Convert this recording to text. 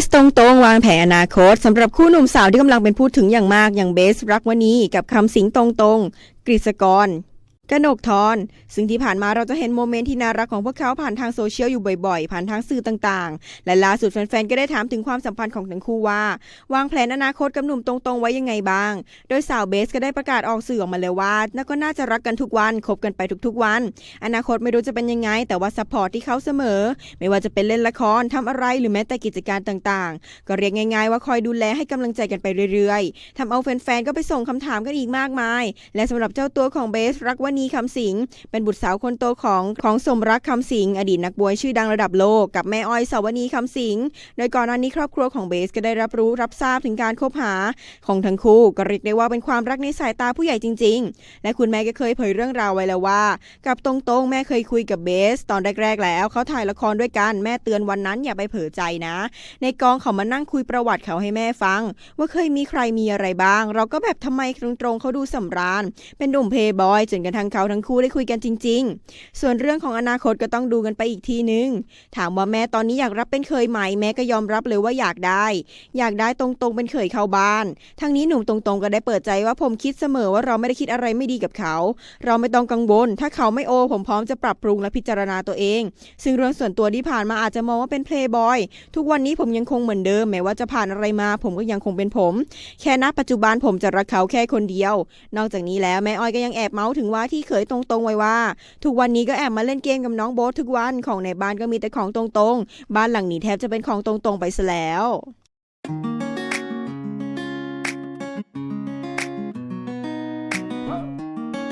สตรงๆ วางแผนอนาคตสำหรับคู่หนุ่มสาวที่กำลังเป็นพูดถึงอย่างมากอย่างเบสรักวันี้กับคำสิงตรงๆกฤษกร กนกทรซึ่งที่ผ่านมาเราจะเห็นโมเมนต์ที่น่ารักของพวกเขาผ่านทางโซเชียลอยู่บ่อยๆ ผ่านทางสื่อต่างๆ และล่าสุดแฟนๆ ก็ได้ถามถึงความสัมพันธ์ของทั้งคู่ว่า วางแผนอนาคตกับหนุ่มตรงๆ ไว้ยังไงบ้าง โดยสาวเบสก็ได้ประกาศออกสื่อออกมาเลยว่าน่าก็น่าจะรักกันทุกวันคบกันไปทุกๆวัน อนาคตไม่รู้จะเป็นยังไง แต่ว่าซัพพอร์ตที่เขาเสมอ ไม่ว่าจะเป็นเล่นละครทำอะไรหรือแม้แต่กิจการต่างๆ ก็เรียกง่าย ๆ ว่าคอยดูแลให้กำลังใจกันไปเรื่อยๆทำเอาแฟนๆ ก็ไปส่งคำถามกันอีกมากมาย และสำหรับเจ้าตัวของเบสรักวนีคำสิง เป็นบุตรสาวคนโตของของสมรักคำสิง อดีตนักบวยชื่อดังระดับโลกกับแม่อ้อยสาวนีคำสิง โดยก่อนหน้านี้ครอบครัวของเบสก็ได้รับรู้รับทราบถึงการคบหาของทั้งคู่ก็เรียกได้ว่าเป็นความรักในสายตาผู้ใหญ่จริง ๆ และคุณแม่ก็เคยเผยเรื่องราวไว้แล้วว่า กับตรงๆ แม่เคยคุยกับเบส ตอนแรกๆแล้วเขาถ่ายละครด้วยกันแม่เตือนวันนั้นอย่าไปเผลอใจนะ ในกองเขามานั่งคุยประวัติเขาให้แม่ฟัง ว่าเคยมีใครมีอะไรบ้าง เราก็แบบทำไมตรงๆเขาดูสำราญ เป็นหนุ่มเพย์บอยจนกระทั่งเขาทั้งคู่ได้คุยกันจริง ๆ ส่วนเรื่องของอนาคตก็ต้องดูกันไปอีกทีนึง ถามว่าแม่ตอนนี้อยากรับเป็นเคยไหมแม่ก็ยอมรับเลยว่าอยากได้ อยากได้ตรงๆเป็นเคยเข้าบ้าน ทั้งนี้หนุ่มตรงๆ ก็ได้เปิดใจว่าผมคิดเสมอว่าเราไม่ได้คิดอะไรไม่ดีกับเขา เราไม่ต้องกังวล ถ้าเขาไม่โอ ผมพร้อมจะปรับปรุงและพิจารณาตัวเอง ซึ่งเรื่องส่วนตัวที่ผ่านมาอาจจะมองว่าเป็นเพลย์บอยทุกวันนี้ผมยังคงเหมือนเดิมแม้ว่าจะผ่านอะไรมา ผมก็ยังคงเป็นผม แค่ณปัจจุบันผมจะรักเขาแค่คนเดียว นอกจากนี้แล้วแม่อ้อยก็ยังแอบเมาส์ถึงว่าที่เคยตรงๆไว้ว่า ทุกวันนี้ก็แอบมาเล่นเกมกับน้องโบ๊ททุกวันของในบ้านก็มีแต่ของตรงๆ บ้านหลังนี้แทบจะเป็นของตรงๆไปซะแล้ว